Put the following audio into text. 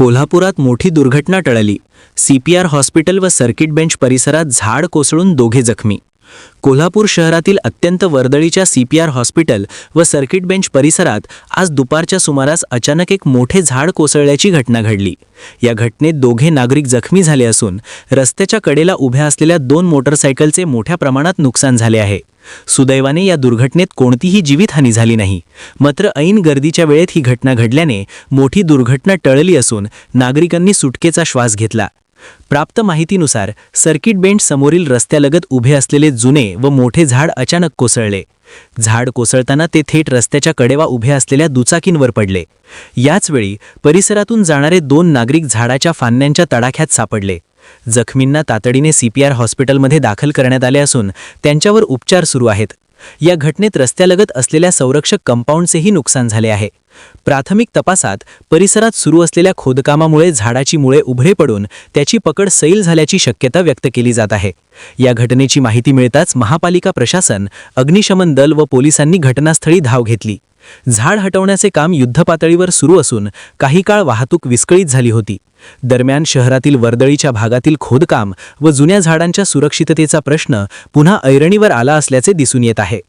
कोल्हापुरात मोठी दुर्घटना टळली. सीपीआर हॉस्पिटल व सर्किट बेंच परिसरात झाड कोसळून दोघे जखमी. कोल्हापूर शहरातील अत्यंत वर्दळीच्या सीपीआर हॉस्पिटल व सर्किट बेंच परिसरात आज दुपारच्या सुमारास अचानक एक मोठे झाड कोसळल्याची घटना घडली. या घटनेत दोघे नागरिक जखमी झाले असून रस्त्याच्या कडेला उभ्या असलेल्या दोन मोटरसायकलचे मोठ्या प्रमाणात नुकसान झाले आहे. सुदैवाने या दुर्घटनेत कोणतीही जीवितहानी झाली नाही. मात्र ऐन गर्दीच्या वेळेत ही घटना घडल्याने मोठी दुर्घटना टळली असून नागरिकांनी सुटकेचा श्वास घेतला. प्राप्त माहितीनुसार सर्किट बेंच समोरील रस्त्यालगत उभे असलेले जुने व मोठे झाड अचानक कोसळले. झाड कोसळताना ते थेट रस्त्याच्या कडेवा उभे असलेल्या दुचाकींवर पडले. याचवेळी परिसरातून जाणारे दोन नागरिक झाडाच्या फांद्यांच्या तडाख्यात सापडले. जखमींना तातडीने सीपीआर हॉस्पिटलमध्ये दाखल करण्यात आले असून त्यांच्यावर उपचार सुरू आहेत. या घटनेत रस्त्यालगत असलेल्या संरक्षक कंपाऊंडचेही नुकसान झाले आहे. प्राथमिक तपासात परिसरात सुरू असलेल्या खोदकामामुळे झाडाची मुळे उभरे पडून त्याची पकड सैल झाल्याची शक्यता व्यक्त केली जात आहे. या घटनेची माहिती मिळताच महापालिका प्रशासन अग्निशमन दल व पोलिसांनी घटनास्थळी धाव घेतली. झाड हटवण्याचे काम युद्धपातळीवर सुरू असून काही काळ वाहतूक विस्कळीत झाली होती. दरम्यान शहरातील वर्दळीच्या भागातील खोदकाम व जुन्या झाडांच्या सुरक्षिततेचा प्रश्न पुन्हा ऐरणीवर आला असल्याचे दिसून येत आहे.